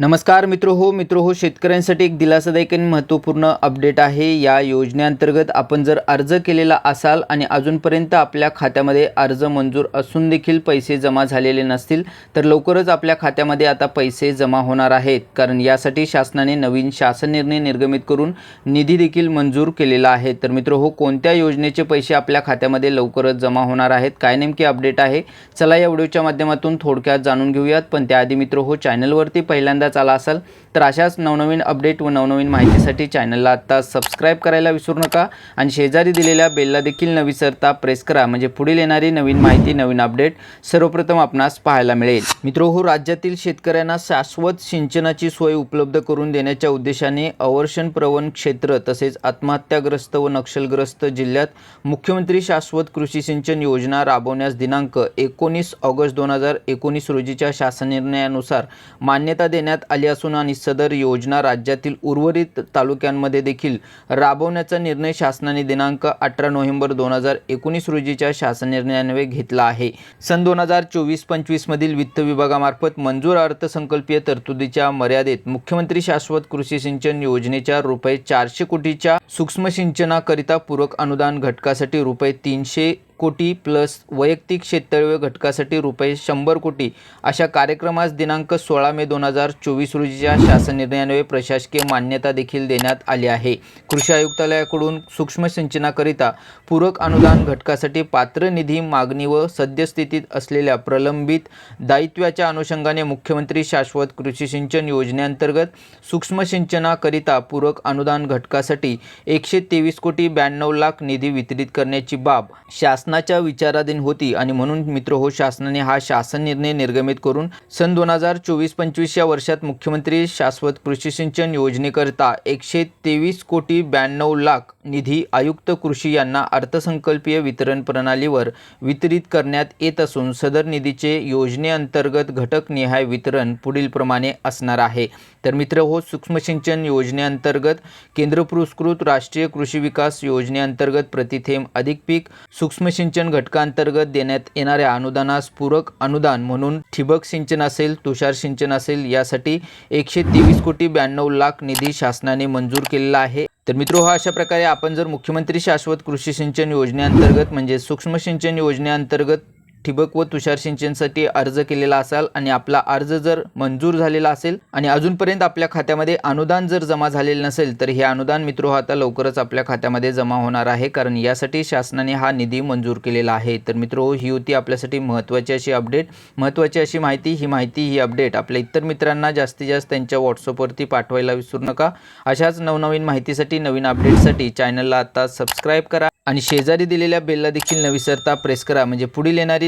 नमस्कार मित्र हो मित्र हो शेतकऱ्यांसाठी एक दिलासादायक आणि महत्त्वपूर्ण अपडेट आहे. या योजनेअंतर्गत आपण जर अर्ज केलेला असाल आणि अजूनपर्यंत आपल्या खात्यामध्ये अर्ज मंजूर असून देखील पैसे जमा झालेले नसतील तर लवकरच आपल्या खात्यामध्ये आता पैसे जमा होणार आहेत. कारण यासाठी शासनाने नवीन शासन निर्णय निर्गमित करून निधी देखील मंजूर केलेला आहे. तर मित्र हो कोणत्या योजनेचे पैसे आपल्या खात्यामध्ये लवकरच जमा होणार आहेत? काय नेमकी अपडेट आहे? चला या व्हिडिओच्या माध्यमातून थोडक्यात जाणून घेऊयात. पण त्याआधी मित्र हो चॅनलवरती पहिल्यांदा पहिल्यांदाच आला असाल तर अशाच नवनवीन अपडेट व नवनवीन माहितीसाठी चॅनलला आत्ता सबस्क्राईब करायला विसरू नका. आणि शेजारी दिलेल्या बेलला देखील न विसरता प्रेस करा. म्हणजे पुढील येणारी नवीन माहिती नवीन अपडेट सर्वप्रथम आपणास पाहायला मिळेल. मित्रो हो राज्यातील शेतकऱ्यांना शाश्वत सिंचनाची सोय उपलब्ध करून देण्याच्या उद्देशाने अवर्षण प्रवण क्षेत्र तसेच आत्महत्याग्रस्त व नक्षलग्रस्त जिल्ह्यात मुख्यमंत्री शाश्वत कृषी सिंचन योजना राबवण्यास दिनांक एकोणीस ऑगस्ट दोन हजार एकोणीस रोजीच्या शासन निर्णयानुसार मान्यता देण्यात आली असून आणि सदर योजना राज्यातील उर्वरित तालुक्यांमध्ये देखील राबवण्याचा निर्णय शासनाने दिनांक अठरा नोव्हेंबर दोन हजार एकोणीस रोजीच्या शासन निर्णयान्वये घेतला आहे. सन दोन हजार चोवीस पंचवीसमधील वित्त विभागामार्फत मंजूर अर्थसंकल्पीय तरतुदीच्या मर्यादेत मुख्यमंत्री शाश्वत कृषी सिंचन योजनेच्या रुपये चारशे कोटीच्या सूक्ष्म सिंचनाकरिता पूरक अनुदान घटकासाठी रुपये तीनशे कोटी प्लस वैयक्तिक शेततळवे घटकासाठी रुपये शंभर कोटी अशा कार्यक्रमास दिनांक सोळा मे दोन हजार चोवीस रोजीच्या शासन निर्णयान्वये प्रशासकीय मान्यता देखील देण्यात आली आहे. कृषी आयुक्तालयाकडून सूक्ष्म सिंचनाकरिता पूरक अनुदान घटकासाठी पात्र निधी मागणी व सद्यस्थितीत असलेल्या प्रलंबित दायित्वाच्या अनुषंगाने मुख्यमंत्री शाश्वत कृषी सिंचन योजनेअंतर्गत सूक्ष्म सिंचनाकरिता पूरक अनुदान घटकासाठी एकशे तेवीस कोटी ब्याण्णव लाख निधी वितरित करण्याची बाब शासनाच्या विचाराधीन होती आणि म्हणून मित्र हो शासनाने हा शासन निर्णय निर्गमित करून सन दोन हजार चोवीस पंचवीस या वर्षात मुख्यमंत्री शाश्वत कृषी सिंचन योजनेकरता एकशे तेवीस कोटी ब्याण्णव लाख निधी आयुक्त कृषी यांना अर्थसंकल्पीय वितरण प्रणालीवर वितरित करण्यात येत असून सदर निधीचे योजनेअंतर्गत घटकनिहाय वितरण पुढीलप्रमाणे असणार आहे. तर मित्र हो सूक्ष्म सिंचन योजनेअंतर्गत केंद्र पुरस्कृत राष्ट्रीय कृषी विकास योजनेअंतर्गत प्रतिथेम अधिक पीक सूक्ष्म सिंचन घटकांतर्गत देण्यात येणाऱ्या अनुदानास पूरक अनुदान म्हणून ठिबक सिंचन असेल तुषार सिंचन असेल यासाठी एकशे तेवीस कोटी ब्याण्णव लाख निधी शासनाने मंजूर केलेला आहे. तर मित्रो हा अशा प्रकारे आपण जर मुख्यमंत्री शाश्वत कृषी सिंचन योजनेअंतर्गत म्हणजे सूक्ष्म सिंचन योजनेअंतर्गत ठिबक व तुषार सिंचनसाठी अर्ज केलेला असाल आणि आपला अर्ज जर मंजूर झालेला असेल आणि अजूनपर्यंत आपल्या खात्यामध्ये अनुदान जर जमा झालेलं नसेल तर हे अनुदान मित्रो हो, आता लवकरच आपल्या खात्यामध्ये जमा होणार आहे. कारण यासाठी शासनाने हा निधी मंजूर केलेला आहे. तर मित्रो हो, ही होती आपल्यासाठी महत्त्वाची अशी अपडेट. महत्त्वाची अशी माहिती ही माहिती ही अपडेट आपल्या इतर मित्रांना जास्तीत जास्त त्यांच्या व्हॉट्सअपवरती पाठवायला विसरू नका. अशाच नवनवीन माहितीसाठी नवीन अपडेटसाठी चॅनलला आता सबस्क्राईब करा आणि शेजारी दिलेल्या बेलला देखील न विसरता प्रेस करा. म्हणजे पुढील येणारी